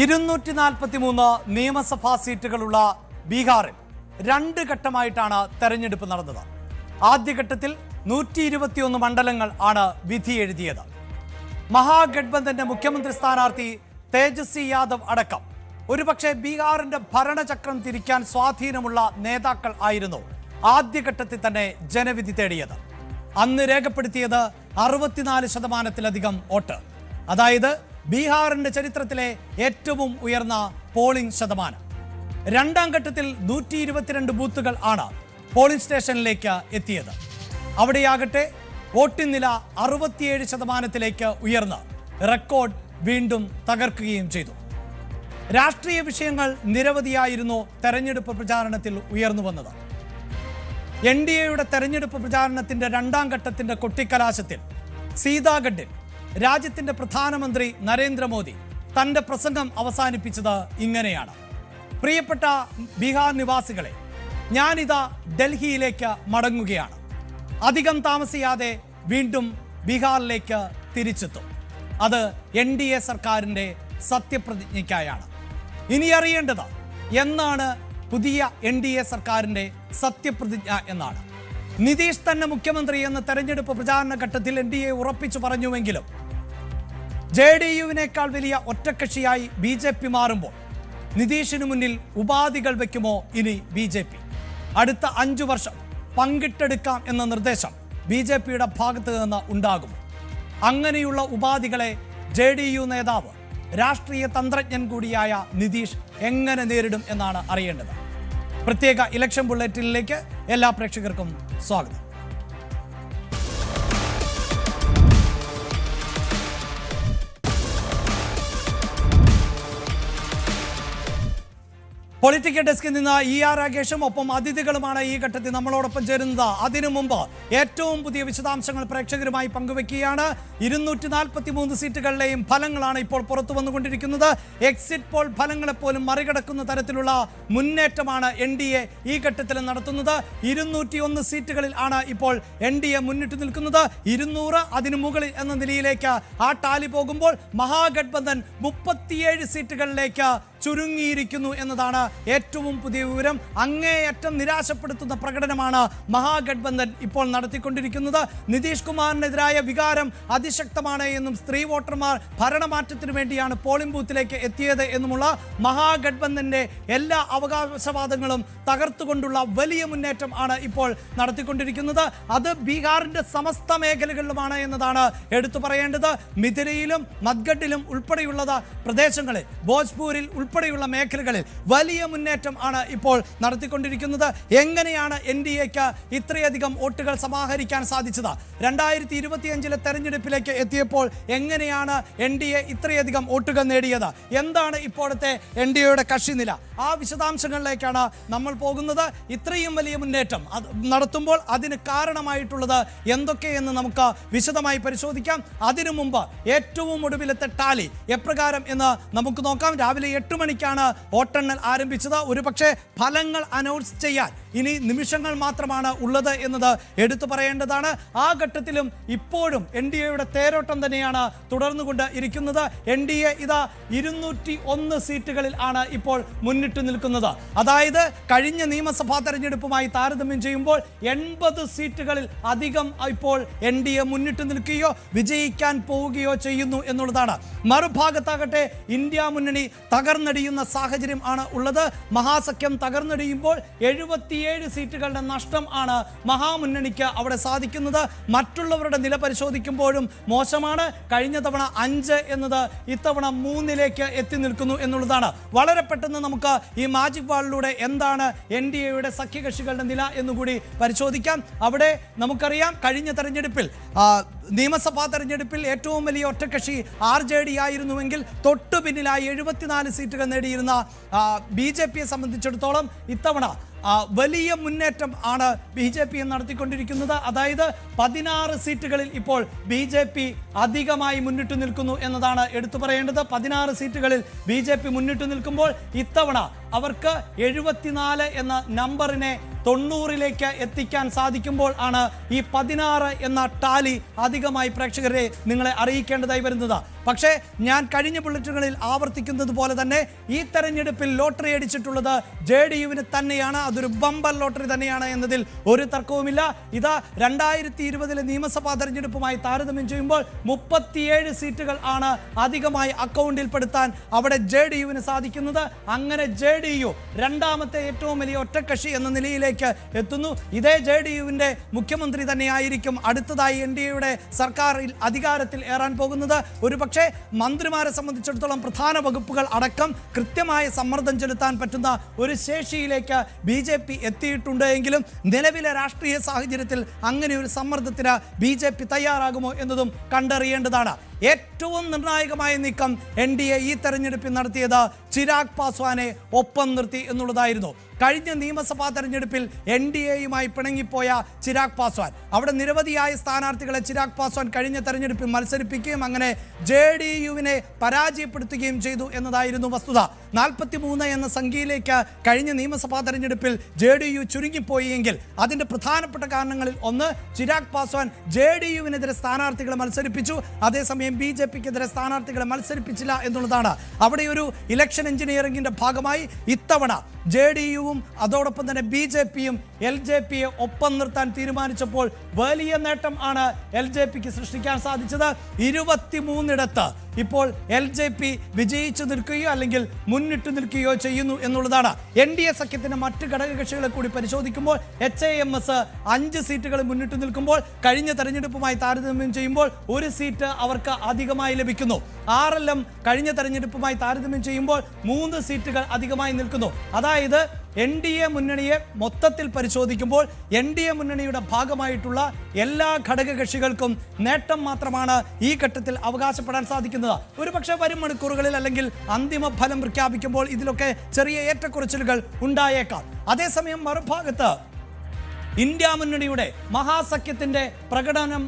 ഇരുന്നൂറ്റി നാൽപ്പത്തി മൂന്ന് നിയമസഭാ സീറ്റുകളുള്ള ബീഹാറിൽ രണ്ട് ഘട്ടമായിട്ടാണ് തെരഞ്ഞെടുപ്പ് നടന്നത്. ആദ്യഘട്ടത്തിൽ നൂറ്റി ഇരുപത്തിയൊന്ന് മണ്ഡലങ്ങൾ ആണ് വിധി എഴുതിയത്. മഹാഗഡ്ബന്ധന്റെ മുഖ്യമന്ത്രി സ്ഥാനാർത്ഥി തേജസ്വി യാദവ് അടക്കം ഒരുപക്ഷെ ബീഹാറിന്റെ ഭരണചക്രം തിരിക്കാൻ സ്വാധീനമുള്ള നേതാക്കൾ ആയിരുന്നു ആദ്യഘട്ടത്തിൽ തന്നെ ജനവിധി തേടിയത്. അന്ന് രേഖപ്പെടുത്തിയത് അറുപത്തിനാല് ശതമാനത്തിലധികം വോട്ട്. അതായത് ബീഹാറിന്റെ ചരിത്രത്തിലെ ഏറ്റവും ഉയർന്ന പോളിംഗ് ശതമാനം. രണ്ടാം ഘട്ടത്തിൽ നൂറ്റി ഇരുപത്തിരണ്ട് ബൂത്തുകൾ ആണ് പോളിംഗ് സ്റ്റേഷനിലേക്ക് എത്തിയത്. അവിടെയാകട്ടെ വോട്ടിംഗ് നില അറുപത്തിയേഴ് ശതമാനത്തിലേക്ക് ഉയർന്ന് റെക്കോർഡ് വീണ്ടും തകർക്കുകയും ചെയ്തു. രാഷ്ട്രീയ വിഷയങ്ങൾ നിരവധിയായിരുന്നു തെരഞ്ഞെടുപ്പ് പ്രചാരണത്തിൽ ഉയർന്നു വന്നത്. എൻ ഡി എയുടെ തെരഞ്ഞെടുപ്പ് പ്രചാരണത്തിന്റെ രണ്ടാം ഘട്ടത്തിന്റെ കൊട്ടിക്കലാശത്തിൽ സീതാഗഡിൽ രാജ്യത്തിന്റെ പ്രധാനമന്ത്രി നരേന്ദ്രമോദി തന്റെ പ്രസംഗം അവസാനിപ്പിച്ചത് ഇങ്ങനെയാണ്. പ്രിയപ്പെട്ട ബീഹാർ നിവാസികളെ ഞാനിതാ ഡൽഹിയിലേക്ക് മടങ്ങുകയാണ്. അധികം താമസിയാതെ വീണ്ടും ബീഹാറിലേക്ക് തിരിച്ചെത്തും. അത് എൻ ഡി എ സർക്കാരിന്റെ സത്യപ്രതിജ്ഞയ്ക്കായാണ്. ഇനി അറിയേണ്ടത് എന്നാണ് പുതിയ എൻ ഡി എ സർക്കാരിന്റെ സത്യപ്രതിജ്ഞ എന്നാണ്. നിതീഷ് തന്നെ മുഖ്യമന്ത്രി എന്ന തെരഞ്ഞെടുപ്പ് പ്രചാരണ ഘട്ടത്തിൽ എൻ ഡി എ ഉറപ്പിച്ചു പറഞ്ഞുവെങ്കിലും ജെ ഡി യുവിനേക്കാൾ വലിയ ഒറ്റക്കക്ഷിയായി ബി ജെ പി മാറുമ്പോൾ നിതീഷിന് മുന്നിൽ ഉപാധികൾ വയ്ക്കുമോ ഇനി ബി ജെ പി? അടുത്ത അഞ്ചു വർഷം പങ്കിട്ടെടുക്കാം എന്ന നിർദ്ദേശം ബി ജെ പിയുടെ ഭാഗത്ത് നിന്ന് ഉണ്ടാകും അങ്ങനെയുള്ള ഉപാധികളെ ജെ ഡി യു നേതാവ് രാഷ്ട്രീയ തന്ത്രജ്ഞൻ കൂടിയായ നിതീഷ് എങ്ങനെ നേരിടും എന്നാണ് അറിയേണ്ടത്? പ്രത്യേക ഇലക്ഷൻ ബുള്ളറ്റിനിലേക്ക് എല്ലാ പ്രേക്ഷകർക്കും സ്വാഗതം. പൊളിറ്റിക്കൽ ഡെസ്കിൽ നിന്ന് ഇ ആർ രാകേഷും ഒപ്പം അതിഥികളുമാണ് ഈ ഘട്ടത്തിൽ നമ്മളോടൊപ്പം ചേരുന്നത്. അതിനു മുമ്പ് ഏറ്റവും പുതിയ വിശദാംശങ്ങൾ പ്രേക്ഷകരുമായി പങ്കുവെക്കുകയാണ് ഇരുന്നൂറ്റി നാൽപ്പത്തി മൂന്ന് സീറ്റുകളിലെയും ഫലങ്ങളാണ് ഇപ്പോൾ പുറത്തു വന്നുകൊണ്ടിരിക്കുന്നത്. എക്സിറ്റ് പോൾ ഫലങ്ങളെപ്പോലും മറികടക്കുന്ന തരത്തിലുള്ള മുന്നേറ്റമാണ് എൻ ഡി എ ഈ ഘട്ടത്തിൽ നടത്തുന്നത്. ഇരുന്നൂറ്റി ഒന്ന് സീറ്റുകളിൽ ആണ് ഇപ്പോൾ എൻ ഡി എ മുന്നിട്ട് നിൽക്കുന്നത്. ഇരുന്നൂറ് അതിനു മുകളിൽ എന്ന നിലയിലേക്ക് ആ ടാലി പോകുമ്പോൾ മഹാഗഡ്ബന്ധൻ മുപ്പത്തിയേഴ് സീറ്റുകളിലേക്ക് ചുരുങ്ങിയിരിക്കുന്നു എന്നതാണ് ഏറ്റവും പുതിയ വിവരം. അങ്ങേയറ്റം നിരാശപ്പെടുത്തുന്ന പ്രകടനമാണ് മഹാഗഡ്ബന്ധൻ ഇപ്പോൾ നടത്തിക്കൊണ്ടിരിക്കുന്നത്. നിതീഷ് കുമാറിനെതിരായ വികാരം അതിശക്തമാണ് എന്നും സ്ത്രീ വോട്ടർമാർ ഭരണമാറ്റത്തിനു വേണ്ടിയാണ് പോളിംഗ് ബൂത്തിലേക്ക് എത്തിയത് എന്നുമുള്ള മഹാഗഡ്ബന്ധന്റെ എല്ലാ അവകാശവാദങ്ങളും തകർത്തുകൊണ്ടുള്ള വലിയ മുന്നേറ്റം ആണ് ഇപ്പോൾ നടത്തിക്കൊണ്ടിരിക്കുന്നത്. അത് ബീഹാറിന്റെ സമസ്ത മേഖലകളിലുമാണ് എന്നതാണ് എടുത്തു പറയേണ്ടത്. മിഥിലയിലും മദ്ഗഡിലും ഉൾപ്പെടെയുള്ളത് പ്രദേശങ്ങളിൽ ഭോജ്പൂരിൽ ഉൾപ്പെടെയുള്ള മേഖലകളിൽ വലിയ മുന്നേറ്റം ആണ് ഇപ്പോൾ നടത്തിക്കൊണ്ടിരിക്കുന്നത്. എങ്ങനെയാണ് എൻ ഡി എക്ക് ഇത്രയധികം വോട്ടുകൾ സമാഹരിക്കാൻ സാധിച്ചത്? രണ്ടായിരത്തി ഇരുപത്തിയഞ്ചിലെ തെരഞ്ഞെടുപ്പിലേക്ക് എത്തിയപ്പോൾ എങ്ങനെയാണ് എൻ ഡി എ ഇത്രയധികം വോട്ടുകൾ നേടിയത്? എന്താണ് ഇപ്പോഴത്തെ എൻ ഡി എയുടെ കക്ഷിനില? ആ വിശദാംശങ്ങളിലേക്കാണ് നമ്മൾ പോകുന്നത്. ഇത്രയും വലിയ മുന്നേറ്റം അത് നടത്തുമ്പോൾ അതിന് കാരണമായിട്ടുള്ളത് എന്തൊക്കെയെന്ന് നമുക്ക് വിശദമായി പരിശോധിക്കാം. അതിനു മുമ്പ് ഏറ്റവും ഒടുവിലത്തെ ടാലി എപ്രകാരം എന്ന് നമുക്ക് നോക്കാം. രാവിലെ എട്ട് മണിക്കാണ് വോട്ടെണ്ണൽ ആരംഭിച്ചത്. ഒരുപക്ഷെ ഫലങ്ങൾ അനൗൺസ് ചെയ്യാൻ ഇനി നിമിഷങ്ങൾ മാത്രമാണ് ഉള്ളത് എന്നത് എടുത്തു പറയേണ്ടതാണ്. ആ ഘട്ടത്തിലും ഇപ്പോഴും എൻ ഡി എയുടെ തേരോട്ടം തന്നെയാണ് തുടർന്നുകൊണ്ട് ഇരിക്കുന്നത്. എൻ ഡി എ ഇതാ ഇരുന്നൂറ്റി ഒന്ന് സീറ്റുകളിൽ ആണ് ഇപ്പോൾ മുന്നിട്ട് നിൽക്കുന്നത്. അതായത് കഴിഞ്ഞ നിയമസഭാ തെരഞ്ഞെടുപ്പുമായി താരതമ്യം ചെയ്യുമ്പോൾ എൺപത് സീറ്റുകളിൽ അധികം ഇപ്പോൾ എൻ ഡി എ മുന്നിട്ട് നിൽക്കുകയോ വിജയിക്കാൻ പോവുകയോ ചെയ്യുന്നു എന്നുള്ളതാണ്. മറുഭാഗത്താകട്ടെ ഇന്ത്യ മുന്നണി തകർന്നടിയുന്ന സാഹചര്യം ആണ് ഉള്ളത്. മഹാസഖ്യം തകർന്നടിയുമ്പോൾ എഴുപത്തിയേഴ് സീറ്റുകളുടെ നഷ്ടം ആണ് മഹാമുന്നണിക്ക് അവിടെ സാധിക്കുന്നത്. മറ്റുള്ളവരുടെ നില പരിശോധിക്കുമ്പോഴും മോശമാണ്. കഴിഞ്ഞ തവണ അഞ്ച് എന്നത് ഇത്തവണ മൂന്നിലേക്ക് എത്തി നിൽക്കുന്നു എന്നുള്ളതാണ്. വളരെ പെട്ടെന്ന് നമുക്ക് ഈ മാജിക് വാളിലൂടെ എന്താണ് എൻ ഡി എയുടെ സഖ്യകക്ഷികളുടെ നില എന്നുകൂടി പരിശോധിക്കാം. അവിടെ നമുക്കറിയാം കഴിഞ്ഞ തെരഞ്ഞെടുപ്പിൽ നിയമസഭാ തെരഞ്ഞെടുപ്പിൽ ഏറ്റവും വലിയ ഒറ്റക്കക്ഷി ആർ ജെ ഡി ആയിരുന്നുവെങ്കിൽ തൊട്ടു പിന്നിലായി എഴുപത്തിനാല് സീറ്റുകൾ നേടിയിരുന്ന ബി ജെ പിയെ സംബന്ധിച്ചിടത്തോളം ഇത്തവണ വലിയ മുന്നേറ്റം ആണ് ബി ജെ പി നടത്തിക്കൊണ്ടിരിക്കുന്നത്. അതായത് പതിനാറ് സീറ്റുകളിൽ ഇപ്പോൾ ബി ജെ പി അധികമായി മുന്നിട്ട് നിൽക്കുന്നു എന്നതാണ് എടുത്തു പറയേണ്ടത്. പതിനാറ് സീറ്റുകളിൽ ബി ജെ പി മുന്നിട്ട് നിൽക്കുമ്പോൾ ഇത്തവണ അവർക്ക് എഴുപത്തിനാല് എന്ന നമ്പറിനെ തൊണ്ണൂറിലേക്ക് എത്തിക്കാൻ സാധിക്കുമ്പോൾ ആണ് ഈ പതിനാറ് എന്ന ടാലി അധികമായി പ്രേക്ഷകരെ നിങ്ങളെ അറിയിക്കേണ്ടതായി വരുന്നത്. പക്ഷേ ഞാൻ കഴിഞ്ഞ ബുള്ളറ്റുകളിൽ ആവർത്തിക്കുന്നത് പോലെ തന്നെ ഈ തെരഞ്ഞെടുപ്പിൽ ലോട്ടറി അടിച്ചിട്ടുള്ളത് ജെ ഡി യുവിന് തന്നെയാണ്. അതൊരു ബമ്പർ ലോട്ടറി തന്നെയാണ് എന്നതിൽ ഒരു തർക്കവുമില്ല. ഇതാ രണ്ടായിരത്തി ഇരുപതിലെ നിയമസഭാ തെരഞ്ഞെടുപ്പുമായി താരതമ്യം ചെയ്യുമ്പോൾ മുപ്പത്തിയേഴ് സീറ്റുകൾ ആണ് അധികമായി അക്കൗണ്ടിൽപ്പെടുത്താൻ അവിടെ ജെ ഡി യുവിന് സാധിക്കുന്നത്. അങ്ങനെ ജെ ഡി യു രണ്ടാമത്തെ ഏറ്റവും വലിയ ഒറ്റക്കക്ഷി എന്ന നിലയിലേക്ക് എത്തുന്നു. ഇതേ ജെ ഡി യുവിന്റെ മുഖ്യമന്ത്രി തന്നെയായിരിക്കും അടുത്തതായി എൻ ഡി എയുടെ സർക്കാരിൽ അധികാരത്തിൽ ഏറാൻ പോകുന്നത്. ഒരു പക്ഷേ മന്ത്രിമാരെ സംബന്ധിച്ചിടത്തോളം പ്രധാന വകുപ്പുകൾ അടക്കം കൃത്യമായ സമ്മർദ്ദം ചെലുത്താൻ പറ്റുന്ന ഒരു ശേഷിയിലേക്ക് ബി ജെ പി എത്തിയിട്ടുണ്ട് എങ്കിലും നിലവിലെ രാഷ്ട്രീയ സാഹചര്യത്തിൽ അങ്ങനെ ഒരു സമ്മർദ്ദത്തിന് ബി ജെ പി തയ്യാറാകുമോ എന്നതും കണ്ടറിയേണ്ടതാണ്. ഏറ്റവും നിർണായകമായ നീക്കം എൻ ഡി എ ഈ തെരഞ്ഞെടുപ്പിൽ നടത്തിയത് ചിരാഗ് പാസ്വാനെ ഒപ്പം നിർത്തി എന്നുള്ളതായിരുന്നു. കഴിഞ്ഞ നിയമസഭാ തെരഞ്ഞെടുപ്പിൽ എൻ ഡി എയുമായി പിണങ്ങിപ്പോയ ചിരാഗ് പാസ്വാൻ അവിടെ നിരവധിയായ സ്ഥാനാർത്ഥികളെ ചിരാഗ് പാസ്വാൻ കഴിഞ്ഞ തെരഞ്ഞെടുപ്പിൽ മത്സരിപ്പിക്കുകയും അങ്ങനെ ജെ ഡി യുവിനെ പരാജയപ്പെടുത്തുകയും ചെയ്തു എന്നതായിരുന്നു വസ്തുത. നാൽപ്പത്തി മൂന്ന് എന്ന സംഖ്യയിലേക്ക് കഴിഞ്ഞ നിയമസഭാ തെരഞ്ഞെടുപ്പിൽ ജെ ഡി യു ചുരുങ്ങിപ്പോയി എങ്കിൽ അതിന്റെ പ്രധാനപ്പെട്ട കാരണങ്ങളിൽ ഒന്ന് ചിരാഗ് പാസ്വാൻ ജെ ഡി യുവിനെതിരെ സ്ഥാനാർത്ഥികളെ മത്സരിപ്പിച്ചു. അതേസമയം ബി ജെ പിക്കെതിരെ സ്ഥാനാർത്ഥികളെ മത്സരിപ്പിച്ചില്ല എന്നുള്ളതാണ്. അവിടെ ഒരു ഇലക്ഷൻ എഞ്ചിനീയറിംഗിന്റെ ഭാഗമായി ഇത്തവണ ജെ ഡി യുവും അതോടൊപ്പം തന്നെ ബി ജെ പിയും എൽ ജെ പിയെ ഒപ്പം നിർത്താൻ തീരുമാനിച്ചപ്പോൾ വലിയ നേട്ടം ആണ് എൽ ജെ പിക്ക് സൃഷ്ടിക്കാൻ സാധിച്ചത്. ഇരുപത്തിമൂന്നിടത്ത് ഇപ്പോൾ എൽ ജെ പി വിജയിച്ചു നിൽക്കുകയോ അല്ലെങ്കിൽ മുന്നിട്ടു നിൽക്കുകയോ ചെയ്യുന്നു എന്നുള്ളതാണ് എൻ ഡി എ സഖ്യത്തിന്റെ മറ്റ് ഘടകകക്ഷികളെ കൂടി പരിശോധിക്കുമ്പോൾ എച്ച് എ എം എസ് അഞ്ച് സീറ്റുകൾ മുന്നിട്ട് നിൽക്കുമ്പോൾ കഴിഞ്ഞ തെരഞ്ഞെടുപ്പുമായി താരതമ്യം ചെയ്യുമ്പോൾ ഒരു സീറ്റ് അവർക്ക് അധികമായി ലഭിക്കുന്നു. ആർ എൽ എം കഴിഞ്ഞ തെരഞ്ഞെടുപ്പുമായി താരതമ്യം ചെയ്യുമ്പോൾ മൂന്ന് സീറ്റുകൾ അധികമായി നിൽക്കുന്നു. അതായത് എൻ ഡി എ മുന്നണിയെ മൊത്തത്തിൽ പരിശോധിക്കുമ്പോൾ എൻ ഡി എ മുന്നണിയുടെ ഭാഗമായിട്ടുള്ള എല്ലാ ഘടകകക്ഷികൾക്കും നേട്ടം മാത്രമാണ് ഈ ഘട്ടത്തിൽ അവകാശപ്പെടാൻ സാധിക്കുന്നത്. ഒരുപക്ഷെ വരും മണിക്കൂറുകളിൽ അല്ലെങ്കിൽ അന്തിമ ഫലം പ്രഖ്യാപിക്കുമ്പോൾ ഇതിലൊക്കെ ചെറിയ ഏറ്റക്കുറച്ചിലുകൾ ഉണ്ടായേക്കാം. അതേസമയം മറുഭാഗത്ത് ഇന്ത്യ മുന്നണിയുടെ മഹാസഖ്യത്തിന്റെ പ്രകടനം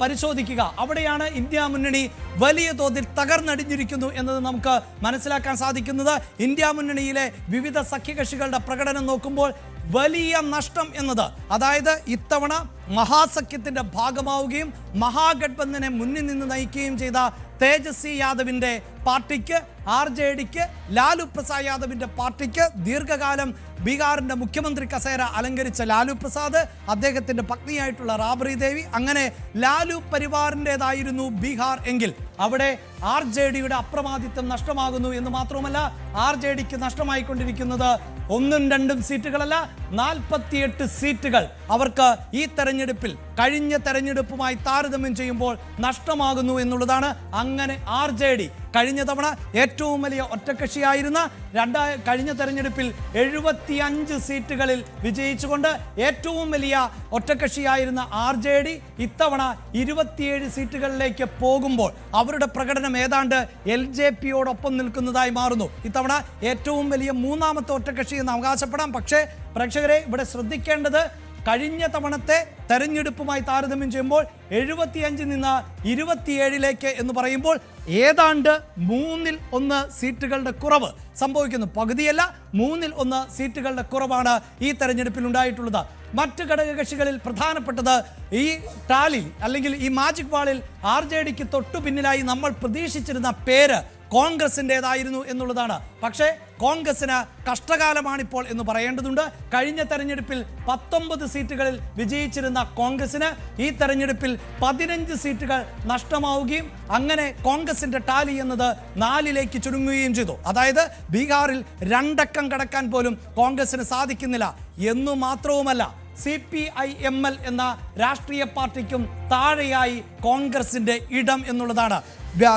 പരിശോധിക്കുക. അവിടെയാണ് ഇന്ത്യ മുന്നണി വലിയ തോതിൽ തകർന്നടിഞ്ഞിരിക്കുന്നു എന്നത് നമുക്ക് മനസ്സിലാക്കാൻ സാധിക്കുന്നത്. ഇന്ത്യ മുന്നണിയിലെ വിവിധ സഖ്യകക്ഷികളുടെ പ്രകടനം നോക്കുമ്പോൾ വലിയ നഷ്ടം എന്നത് അതായത് ഇത്തവണ മഹാസഖ്യത്തിന്റെ ഭാഗമാവുകയും മഹാഗഡ്ബന്ധനെ മുന്നിൽ നിന്ന് നയിക്കുകയും ചെയ്ത തേജസ്വി യാദവിന്റെ പാർട്ടിക്ക് ആർ ജെ ഡിക്ക് ലാലു പ്രസാദ് യാദവിന്റെ പാർട്ടിക്ക് ദീർഘകാലം ബീഹാറിന്റെ മുഖ്യമന്ത്രി കസേര അലങ്കരിച്ച ലാലു പ്രസാദ് അദ്ദേഹത്തിന്റെ പത്നിയായിട്ടുള്ള റാബറി ദേവി അങ്ങനെ ലാലു പരിവാറിന്റെതായിരുന്നു ബീഹാർ എങ്കിൽ അവിടെ ആർ ജെ ഡിയുടെ അപ്രമാദിത്വം നഷ്ടമാകുന്നു എന്ന് മാത്രവുമല്ല ആർ ജെ ഡിക്ക് നഷ്ടമായിക്കൊണ്ടിരിക്കുന്നത് ഒന്നും രണ്ടും സീറ്റുകളല്ല നാൽപ്പത്തിയെട്ട് സീറ്റുകൾ അവർക്ക് ഈ തെരഞ്ഞെടുപ്പിൽ കഴിഞ്ഞ തെരഞ്ഞെടുപ്പുമായി താരതമ്യം ചെയ്യുമ്പോൾ നഷ്ടമാകുന്നു എന്നുള്ളതാണ് അങ്ങനെ ആർ ജെ ഡി കഴിഞ്ഞ തവണ ഏറ്റവും വലിയ ഒറ്റക്കക്ഷിയായിരുന്ന രണ്ടായ കഴിഞ്ഞ തെരഞ്ഞെടുപ്പിൽ എഴുപത്തി അഞ്ച് സീറ്റുകളിൽ വിജയിച്ചുകൊണ്ട് ഏറ്റവും വലിയ ഒറ്റക്കക്ഷിയായിരുന്ന ആർ ജെ ഡി ഇത്തവണ ഇരുപത്തിയേഴ് സീറ്റുകളിലേക്ക് പോകുമ്പോൾ അവരുടെ പ്രകടനം ഏതാണ്ട് എൽ ജെ പിയോടൊപ്പം നിൽക്കുന്നതായി മാറുന്നു. ഇത്തവണ ഏറ്റവും വലിയ മൂന്നാമത്തെ ഒറ്റക്കക്ഷി എന്ന് അവകാശപ്പെടാം. പക്ഷേ പ്രേക്ഷകരെ ഇവിടെ ശ്രദ്ധിക്കേണ്ടത് കഴിഞ്ഞ തവണത്തെ തെരഞ്ഞെടുപ്പുമായി താരതമ്യം ചെയ്യുമ്പോൾ എഴുപത്തിയഞ്ചിൽ നിന്ന് ഇരുപത്തിയേഴിലേക്ക് എന്ന് പറയുമ്പോൾ ഏതാണ്ട് മൂന്നിൽ ഒന്ന് സീറ്റുകളുടെ കുറവ് സംഭവിക്കുന്നു. പകുതിയല്ല മൂന്നിൽ ഒന്ന് സീറ്റുകളുടെ കുറവാണ് ഈ തെരഞ്ഞെടുപ്പിൽ ഉണ്ടായിട്ടുള്ളത്. മറ്റ് ഘടകകക്ഷികളിൽ പ്രധാനപ്പെട്ടത് ഈ ടാലിൽ അല്ലെങ്കിൽ ഈ മാജിക് വാളിൽ ആർ ജെ ഡിക്ക് തൊട്ടു പിന്നിലായി നമ്മൾ പ്രതീക്ഷിച്ചിരുന്ന പേര് കോൺഗ്രസിന്റെതായിരുന്നു എന്നുള്ളതാണ്. പക്ഷേ കോൺഗ്രസിന് കഷ്ടകാലമാണിപ്പോൾ എന്ന് പറയേണ്ടതുണ്ട്. കഴിഞ്ഞ തെരഞ്ഞെടുപ്പിൽ പത്തൊമ്പത് സീറ്റുകളിൽ വിജയിച്ചിരുന്ന കോൺഗ്രസിന് ഈ തെരഞ്ഞെടുപ്പിൽ പതിനഞ്ച് സീറ്റുകൾ നഷ്ടമാവുകയും അങ്ങനെ കോൺഗ്രസിന്റെ ടാലി എന്നത് നാലിലേക്ക് ചുരുങ്ങുകയും ചെയ്തു. അതായത് ബീഹാറിൽ രണ്ടക്കം കടക്കാൻ പോലും കോൺഗ്രസിന് സാധിക്കുന്നില്ല എന്നു മാത്രവുമല്ല C P I M L എന്ന രാഷ്ട്രീയ പാർട്ടിക്കും താഴെയായി കോൺഗ്രസിന്റെ ഇടം എന്നുള്ളതാണ്.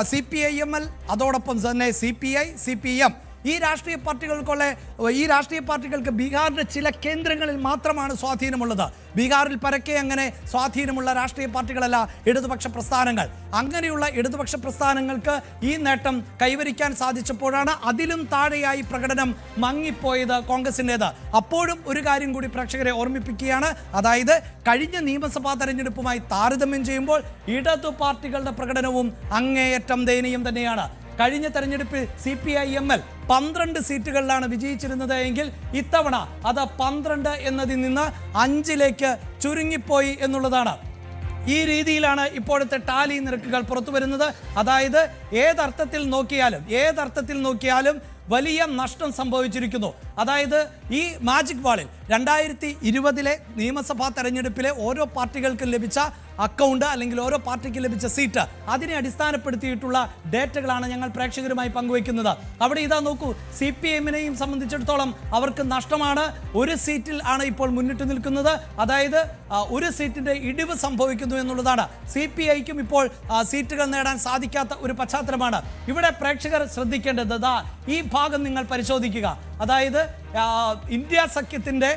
C P I M L അതോടൊപ്പം തന്നെ C P I C P M ഈ രാഷ്ട്രീയ പാർട്ടികൾക്കുള്ള ഈ രാഷ്ട്രീയ പാർട്ടികൾക്ക് ബീഹാറിന്റെ ചില കേന്ദ്രങ്ങളിൽ മാത്രമാണ് സ്വാധീനമുള്ളത്. ബീഹാറിൽ പരക്കെ അങ്ങനെ സ്വാധീനമുള്ള രാഷ്ട്രീയ പാർട്ടികളല്ല ഇടതുപക്ഷ പ്രസ്ഥാനങ്ങൾ. അങ്ങനെയുള്ള ഇടതുപക്ഷ പ്രസ്ഥാനങ്ങൾക്ക് ഈ നേട്ടം കൈവരിക്കാൻ സാധിച്ചപ്പോഴാണ് അതിലും താഴെയായി പ്രകടനം മങ്ങിപ്പോയത് കോൺഗ്രസിന്റേത്. അപ്പോഴും ഒരു കാര്യം കൂടി പ്രേക്ഷകരെ ഓർമ്മിപ്പിക്കുകയാണ്. അതായത് കഴിഞ്ഞ നിയമസഭാ തെരഞ്ഞെടുപ്പുമായി താരതമ്യം ചെയ്യുമ്പോൾ ഇടതു പാർട്ടികളുടെ പ്രകടനവും അങ്ങേയറ്റം ദയനീയം തന്നെയാണ്. കഴിഞ്ഞ തെരഞ്ഞെടുപ്പിൽ C P I M L പന്ത്രണ്ട് സീറ്റുകളിലാണ് വിജയിച്ചിരുന്നത് എങ്കിൽ ഇത്തവണ അത് പന്ത്രണ്ട് എന്നതിൽ നിന്ന് അഞ്ചിലേക്ക് ചുരുങ്ങിപ്പോയി എന്നുള്ളതാണ്. ഈ രീതിയിലാണ് ഇപ്പോഴത്തെ ടാലി നിരക്കുകൾ പുറത്തു വരുന്നത്. അതായത് ഏതർത്ഥത്തിൽ നോക്കിയാലും ഏതർത്ഥത്തിൽ നോക്കിയാലും വലിയ നഷ്ടം സംഭവിച്ചിരിക്കുന്നു. അതായത് ഈ മാജിക് വാളിൽ രണ്ടായിരത്തി ഇരുപതിലെ നിയമസഭാ തെരഞ്ഞെടുപ്പിലെ ഓരോ പാർട്ടികൾക്കും ലഭിച്ച അക്കൗണ്ട് അല്ലെങ്കിൽ ഓരോ പാർട്ടിക്ക് ലഭിച്ച സീറ്റ് അതിനെ അടിസ്ഥാനപ്പെടുത്തിയിട്ടുള്ള ഡേറ്റകളാണ് ഞങ്ങൾ പ്രേക്ഷകരുമായി പങ്കുവയ്ക്കുന്നത്. അവിടെ ഇതാ നോക്കൂ സി പി എമ്മിനെയും സംബന്ധിച്ചിടത്തോളം അവർക്ക് നഷ്ടമാണ്. ഒരു സീറ്റിൽ ആണ് ഇപ്പോൾ മുന്നിട്ട് നിൽക്കുന്നത്. അതായത് ഒരു സീറ്റിന്റെ ഇടിവ് സംഭവിക്കുന്നു എന്നുള്ളതാണ്. സി പി ഐക്കും ഇപ്പോൾ സീറ്റുകൾ നേടാൻ സാധിക്കാത്ത ഒരു പശ്ചാത്തലമാണ്. ഇവിടെ പ്രേക്ഷകർ ശ്രദ്ധിക്കേണ്ടത് ഈ ഭാഗം നിങ്ങൾ പരിശോധിക്കുക. അതായത് ഇന്ത്യ സഖ്യത്തിന്റെ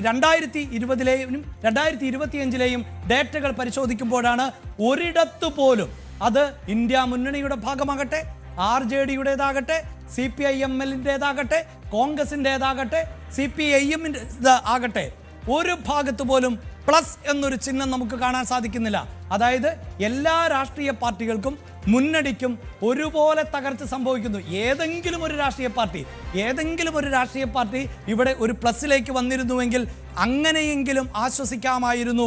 രണ്ടായിരത്തി ഇരുപതിലെയും രണ്ടായിരത്തി ഇരുപത്തിയഞ്ചിലെയും ഡേറ്റകൾ പരിശോധിക്കുമ്പോഴാണ് ഒരിടത്തു പോലും അത് ഇന്ത്യ മുന്നണിയുടെ ഭാഗമാകട്ടെ ആർ ജെ ഡിയുടേതാകട്ടെ സി പി ഐ എം എല്ലിന്റെതാകട്ടെ കോൺഗ്രസിന്റെതാകട്ടെ സി പി ഐ എമ്മിന്റെ ആകട്ടെ ഒരു ഭാഗത്ത് പോലും പ്ലസ് എന്നൊരു ചിഹ്നം നമുക്ക് കാണാൻ സാധിക്കുന്നില്ല. അതായത് എല്ലാ രാഷ്ട്രീയ പാർട്ടികൾക്കും മുന്നണിക്കും ഒരുപോലെ തകർച്ച സംഭവിക്കുന്നു. ഏതെങ്കിലും ഒരു രാഷ്ട്രീയ പാർട്ടി ഏതെങ്കിലും ഒരു രാഷ്ട്രീയ പാർട്ടി ഇവിടെ ഒരു പ്ലസിലേക്ക് വന്നിരുന്നുവെങ്കിൽ അങ്ങനെയെങ്കിലും ആശ്വസിക്കാമായിരുന്നു.